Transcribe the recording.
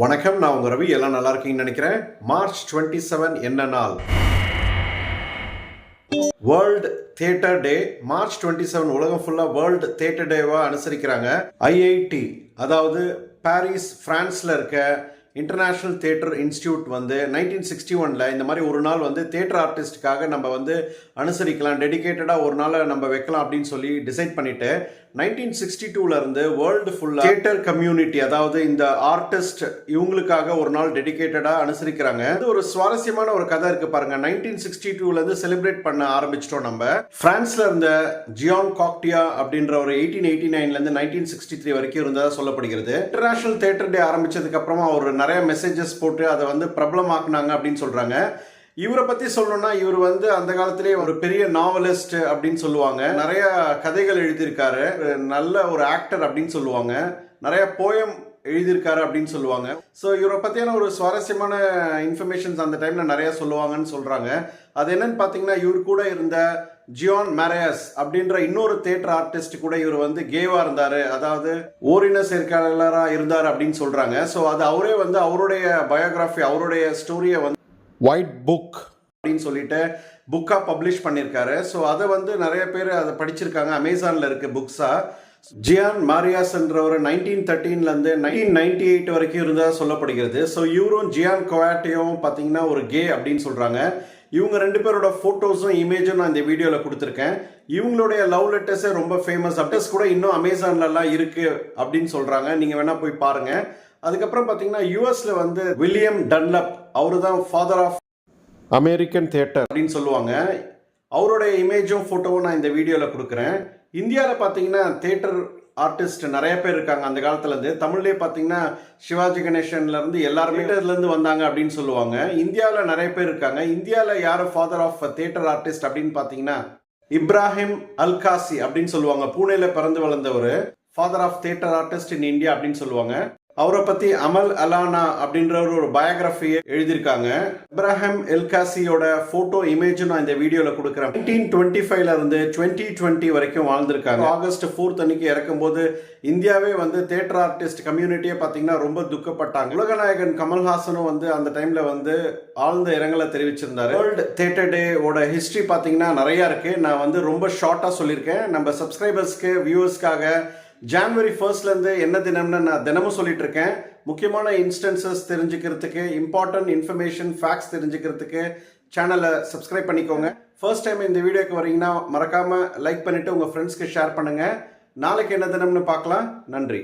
வணக்கம் நான் உங்க ரவி. எல்லாம் நல்லா இருக்கீங்கன்னு நினைக்கிறேன். மார்ச் டுவெண்ட்டி செவன் என்ன நாள்? World theatre day March twenty seven உலகம் ஃபுல்லாக வேர்ல்டு தியேட்டர் டேவா அனுசரிக்கிறாங்க. ஐஐடி அதாவது பாரிஸ் ஃப்ரான்ஸில் இருக்க இன்டர்நேஷ்னல் தேட்டர் இன்ஸ்டியூட் வந்து நைன்டீன் சிக்ஸ்டி ஒனில் இந்த மாதிரி ஒரு நாள் வந்து தேட்டர் ஆர்டிஸ்ட்டுக்காக நம்ம வந்து அனுசரிக்கலாம். டெடிகேட்டடாக ஒரு நாளை நம்ம வைக்கலாம் அப்படின்னு சொல்லி டிசைட் பண்ணிவிட்டு நைன்டீன் சிக்ஸ்டி டூலேருந்து வேர்ல்டு ஃபுல்லாக தியேட்டர் கம்யூனிட்டி அதாவது இந்த ஆர்டிஸ்ட் இவங்களுக்காக ஒரு நாள் டெடிகேட்டடாக அனுசரிக்கிறாங்க. இது ஒரு சுவாரஸ்யமான ஒரு கதை இருக்குது பாருங்க. நைன்டீன் சிக்ஸ்டி டூலேருந்து செலிப்ரேட் பண்ண ஆரம்பிச்சிட்டோம் நம்ம. ஃப்ரான்ஸில் இருந்த ஜியான் காக்டியா அப்படின்ற ஒரு எயிட்டீன் எயிட்டி நைன்லேருந்து நைன்டீன் சிக்ஸ்டி த்ரீ வரைக்கும் இருந்ததாக சொல்லப்படுகிறது. இன்டர்நேஷனல் தியேட்டர் டே ஆரம்பித்ததுக்கப்புறமா அவர் நிறைய மெசேஜஸ் போட்டு அதை வந்து பிரபலமாக்குனாங்க அப்படின்னு சொல்கிறாங்க இவரை பத்தி சொல்லணும்னா இவர் வந்து அந்த காலத்திலே ஒரு பெரிய நாவலிஸ்ட் அப்படின்னு சொல்லுவாங்க. நிறைய கதைகள் எழுதியிருக்காரு. நல்ல ஒரு ஆக்டர் அப்படின்னு சொல்லுவாங்க. நிறைய போயம் எழுதியிருக்காரு அப்படின்னு சொல்லுவாங்க. ஸோ இவரை பற்றியான ஒரு சுவாரஸ்யமான இன்ஃபர்மேஷன்ஸ் அந்த டைமில் நிறையா சொல்லுவாங்கன்னு சொல்கிறாங்க அது என்னன்னு பார்த்தீங்கன்னா இவர் கூட இருந்த ஜியான் மேரையஸ் அப்படின்ற இன்னொரு தேட்டர் ஆர்டிஸ்ட் கூட இவர் வந்து கேவா இருந்தார். அதாவது ஓரின சேர்க்கையாளராக இருந்தார் அப்படின்னு சொல்கிறாங்க ஸோ அது அவரே வந்து அவருடைய பயோகிராஃபி அவருடைய ஸ்டோரியை வந்து ஒயிட் புக் அப்படின்னு சொல்லிட்டு புக்காக பப்ளிஷ் பண்ணியிருக்காரு ஸோ அதை வந்து நிறைய பேர் அதை படிச்சிருக்காங்க. அமேசானில் இருக்குது புக்ஸாக ஜியான் மாரியாஸ்ன்றவர் நைன்டீன் தேர்ட்டீன்லேருந்து நைன்டீன் நைன்டி எயிட் வரைக்கும் இருந்தால் சொல்லப்படுகிறது. ஸோ இவரும் ஜியான் கொவாட்டியும் பார்த்தீங்கன்னா ஒரு கே அப்படின்னு சொல்கிறாங்க இவங்க ரெண்டு பேரோட ஃபோட்டோஸும் இமேஜும் நான் இந்த வீடியோவில் கொடுத்துருக்கேன். இவங்களுடைய லவ் லெட்டர்ஸே ரொம்ப ஃபேமஸ் அப்டர்ஸ் கூட இன்னும் அமேசான்லலாம் இருக்குது அப்படின்னு சொல்கிறாங்க நீங்கள் வேணால் போய் பாருங்கள் அதுக்கப்புறம் பார்த்தீங்கன்னா யூஎஸ்ல வந்து வில்லியம் டன்லப் அவரு தான் ஃபாதர் ஆஃப் அமெரிக்கன் தியேட்டர் அப்படின்னு சொல்லுவாங்க. அவருடைய இமேஜும் ஃபோட்டோவும் நான் இந்த வீடியோவில் கொடுக்குறேன். இந்தியாவில் பார்த்தீங்கன்னா தியேட்டர் ஆர்டிஸ்ட் நிறைய பேர் இருக்காங்க அந்த காலத்துலேருந்து தமிழ்லேயே பார்த்தீங்கன்னா சிவாஜி கணேசன்லேருந்து எல்லாருமே இருந்து வந்தாங்க அப்படின்னு சொல்லுவாங்க. இந்தியாவில் நிறைய பேர் இருக்காங்க. இந்தியாவில் யார் ஃபாதர் ஆஃப் தியேட்டர் ஆர்டிஸ்ட் அப்படின்னு பார்த்தீங்கன்னா இப்ராஹிம் அல்காசி அப்படின்னு சொல்லுவாங்க. பூனேல பிறந்து வளர்ந்தவர். Father of theatre artist in India அப்படின்னு சொல்லுவாங்க. அவரை பத்தி அமல் அலானா அப்படின்றவர் ஒரு பயோகிராஃபியை எழுதியிருக்காங்க. இப்ராஹிம் எல்காசியோட போட்டோ இமேஜும் நான் இந்த வீடியோல கொடுக்குறேன். நைன்டீன் டுவெண்ட்டி ஃபைவ்ல இருந்து டுவெண்ட்டி டுவெண்ட்டி வரைக்கும் வாழ்ந்திருக்காங்க. ஆகஸ்ட் ஃபோர்த் அன்னைக்கு இறக்கும்போது இந்தியாவே வந்து தேட்டர் ஆர்டிஸ்ட் கம்யூனிட்டியே பார்த்தீங்கன்னா ரொம்ப துக்கப்பட்டாங்க. உலகநாயகன் கமல்ஹாசனும் வந்து அந்த டைம்ல வந்து ஆழ்ந்த இரங்கலை தெரிவிச்சிருந்தாரு. வேர்ல்டு தேட்டர் டேவோட ஹிஸ்டரி பார்த்தீங்கன்னா நிறைய இருக்கு. நான் வந்து ரொம்ப ஷார்ட்டா சொல்லியிருக்கேன். நம்ம சப்ஸ்கிரைபர்ஸ்க்கு வியூவர்ஸ்க்காக ஜான்வரி ஃபர்ஸ்ட்லேருந்து என்ன தினம்னு நான் தினமும் சொல்லிட்டு இருக்கேன். முக்கியமான இன்ஸ்டன்சஸ் தெரிஞ்சுக்கிறதுக்கு இம்பார்ட்டன்ட் இன்ஃபர்மேஷன் ஃபேக்ட்ஸ் தெரிஞ்சுக்கிறதுக்கு சேனலை சப்ஸ்கிரைப் பண்ணிக்கோங்க. ஃபர்ஸ்ட் டைம் இந்த வீடியோக்கு வரீங்கன்னா மறக்காமல் லைக் பண்ணிவிட்டு உங்கள் ஃப்ரெண்ட்ஸ்க்கு ஷேர் பண்ணுங்கள் நாளைக்கு என்ன தினம்னு பார்க்கலாம். நன்றி.